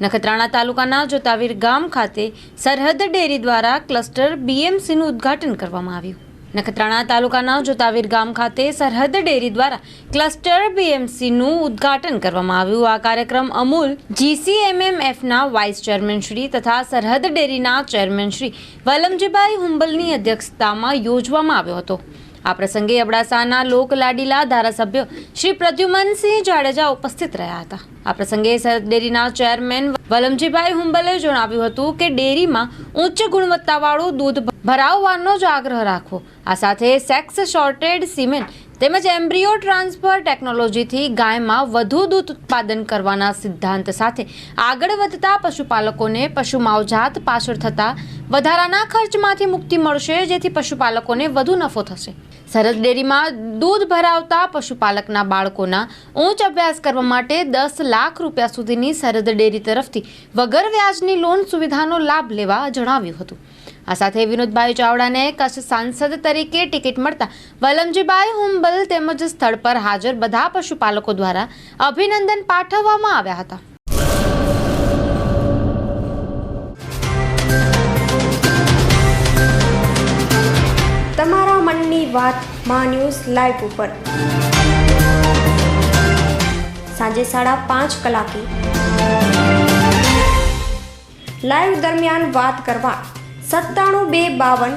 નખત્રાણા તાલુકાના જોતાવીર ગામ ખાતે સરહદ ડેરી દ્વારા ક્લસ્ટર બીએમસીનું ઉદ્ઘાટન કરવામાં આવ્યું. નખત્રાણા તાલુકાના જોતાવીર ગામ ખાતે સરહદ ડેરી દ્વારા ક્લસ્ટર બીએમસીનું ઉદ્ઘાટન કરવામાં આવ્યું. આ કાર્યક્રમ અમૂલ જીસીએમએમએફના વાઇસ ચેરમેનશ્રી તથા સરહદ ડેરીના ચેરમેનશ્રી વલમજીભાઈ હુંબલની અધ્યક્ષતામાં યોજવામાં આવ્યો હતો. આ પ્રસંગે અબડાસાના લોકલાડીલા ધારાસભ્ય શ્રી પ્રદ્યુમનસિંહ જાડેજા ઉપસ્થિત રહ્યા હતા. આ પ્રસંગે સરહદ ડેરીના ચેરમેન વલમજીભાઈ હુંબલે જણાવ્યું હતું કે ડેરીમાં ઉચ્ચ ગુણવત્તાવાળું દૂધ ભરાવવાનો જ આગ્રહ રાખવો આ સાથે સેક્સ શોર્ટેડ સિમેન્ટ તેમજ એમ્બ્રિયો ટ્રાન્સફર ટેકનોલોજીથી ગાયમાં વધુ દૂધ ઉત્પાદન કરવાના સિદ્ધાંત સાથે આગળ વધતા પશુપાલકોને પશુ માવજાત પાછળ થતા વધારાના ખર્ચમાંથી મુક્તિ મળશે, જેથી પશુપાલકોને વધુ નફો થશે. સરહદ ડેરીમાં દૂધ ભરાવતા પશુપાલકના બાળકોના ઉચ્ચ અભ્યાસ કરવા માટે દસ લાખ રૂપિયા સુધીની સરહદ ડેરી તરફથી વગર વ્યાજની લોન સુવિધાનો લાભ લેવા જણાવ્યું હતું. આ સાથે વિનોદભાઈ ચાવડાને કચ્છ સાંસદ તરીકે ટિકિટ મળતા વલમજીભાઈ હુંબલ તેમજ સ્થળ પર હાજર બધા પશુપાલકો દ્વારા અભિનંદન પાઠવવામાં આવ્યા હતા. તમારા મનની વાતમાં ન્યૂઝ લાઈવ ઉપર. સાંજે સાડા પાંચ કલાકે. લાઈવ દરમિયાન વાત કરવા સત્તાણું બે બાવન